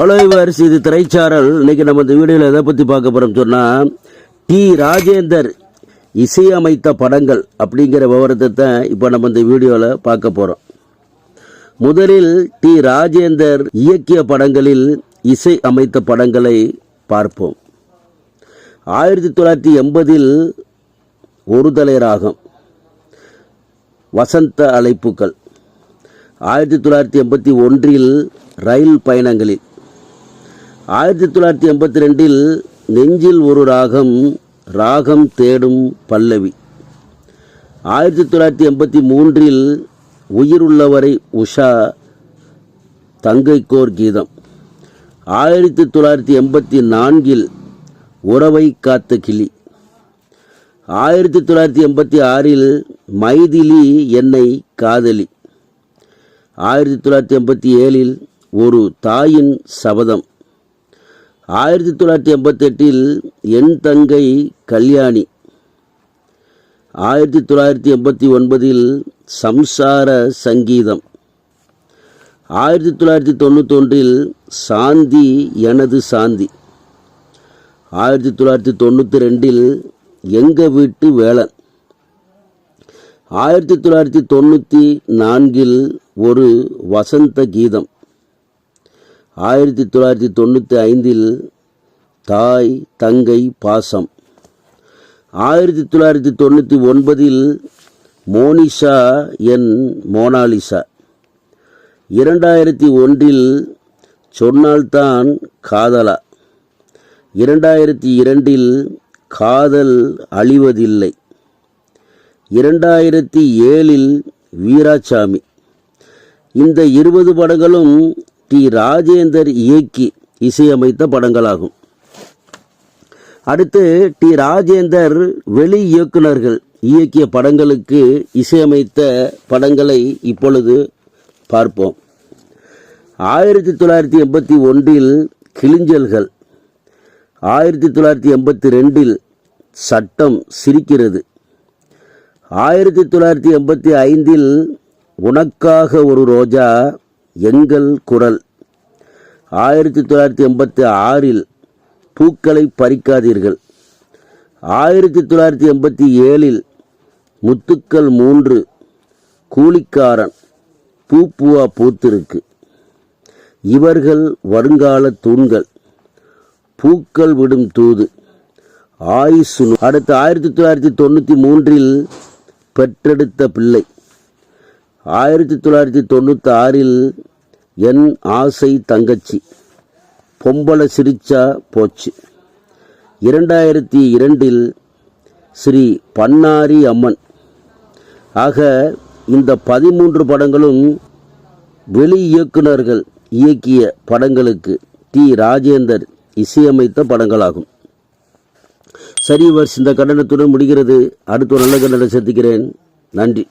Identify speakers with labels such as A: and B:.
A: Hello அலைவரிசை இது திரைச்சாரல். இன்னைக்கு நம்ம இந்த வீடியோவில் எதை பற்றி பார்க்க போகிறோம் சொன்னால் டி ராஜேந்தர் இசையமைத்த படங்கள் அப்படிங்கிற விவரத்தை தான் இப்போ நம்ம இந்த வீடியோவில் பார்க்க போகிறோம் முதலில் டி ராஜேந்தர் இயக்கிய படங்களில் இசை அமைத்த படங்களை பார்ப்போம். ஆயிரத்தி தொள்ளாயிரத்தி எண்பதில் ஒரு தலை ராகம் வசந்த அழைப்புகள். ஆயிரத்தி தொள்ளாயிரத்தி எண்பத்தி ஒன்றில் ரயில் பயணங்களில் ஆயிரத்தி தொள்ளாயிரத்தி எண்பத்தி ரெண்டில் நெஞ்சில் ஒரு ராகம் ராகம் தேடும் பல்லவி. ஆயிரத்தி தொள்ளாயிரத்தி எண்பத்தி மூன்றில் உயிருள்ளவரை உஷா தங்கைக்கோர் கீதம். ஆயிரத்தி தொள்ளாயிரத்தி எண்பத்தி நான்கில் உறவை காத்த கிளி. ஆயிரத்தி தொள்ளாயிரத்தி எண்பத்தி ஆறில் மைதிலி என்னை காதலி. ஆயிரத்தி தொள்ளாயிரத்தி எண்பத்தி ஏழில் ஒரு தாயின் சபதம். ஆயிரத்தி தொள்ளாயிரத்தி எண்பத்தெட்டில் என் தங்கை கல்யாணி. ஆயிரத்தி தொள்ளாயிரத்தி எண்பத்தி ஒன்பதில் சம்சார சங்கீதம். ஆயிரத்தி தொள்ளாயிரத்தி தொண்ணூத்தொன்றில் சாந்தி எனது சாந்தி. ஆயிரத்தி தொள்ளாயிரத்தி தொண்ணூற்றி ரெண்டில் எங்கள் வீட்டு வேளன் ஆயிரத்தி தொள்ளாயிரத்தி தொண்ணூற்றி நான்கில் ஒரு வசந்த கீதம். ஆயிரத்தி தொள்ளாயிரத்தி தொண்ணூற்றி ஐந்தில் தாய் தங்கை பாசம். ஆயிரத்தி தொள்ளாயிரத்தி தொண்ணூற்றி ஒன்பதில் மோனிஷா என் மோனாலிசா. இரண்டாயிரத்தி ஒன்றில் சொன்னால்தான் காதலா. இரண்டாயிரத்தி இரண்டில் காதல் அழிவதில்லை. இரண்டாயிரத்தி ஏழில் வீராசாமி. இந்த இருபது படங்களும் டி ராஜேந்தர் இயக்கி இசையமைத்த படங்களாகும். அடுத்து டி. ராஜேந்தர் வெளி இயக்குனர்கள் இயக்கிய படங்களுக்கு இசையமைத்த படங்களை இப்பொழுது பார்ப்போம். ஆயிரத்தி தொள்ளாயிரத்தி எண்பத்தி ஒன்றில் கிளிஞ்சல்கள். ஆயிரத்தி தொள்ளாயிரத்தி எண்பத்தி ரெண்டில் சட்டம் சிரிக்கிறது. ஆயிரத்தி தொள்ளாயிரத்தி எண்பத்தி ஐந்தில் உனக்காக ஒரு ரோஜா எங்கள் குரல். ஆயிரத்தி தொள்ளாயிரத்தி எண்பத்தி ஆறில் பூக்களை பறிக்காதீர்கள். ஆயிரத்தி தொள்ளாயிரத்தி எண்பத்தி ஏழில் முத்துக்கள் மூன்று கூலிக்காரன் பூப்புவா பூத்திருக்கு. இவர்கள் வருங்கால தூண்கள். பூக்கள் விடும் தூது. ஆயுசு அடுத்து ஆயிரத்தி தொள்ளாயிரத்தி தொண்ணூற்றி மூன்றில் பெற்றெடுத்த பிள்ளை. ஆயிரத்தி தொள்ளாயிரத்தி தொண்ணூற்றி ஆறில் என் ஆசை தங்கச்சி. பொம்பளை சிரிச்சா போச்சு. இரண்டாயிரத்தி இரண்டில் ஸ்ரீ பன்னாரி அம்மன். ஆக இந்த பதிமூன்று படங்களும் வெளி இயக்குனர்கள் இயக்கிய படங்களுக்கு டி. ராஜேந்தர் இசையமைத்த படங்களாகும். சரி வர்ஸ் இந்த கண்டனத்துடன் முடிகிறது. அடுத்த நல்ல கண்டனம் சந்திக்கிறேன். நன்றி.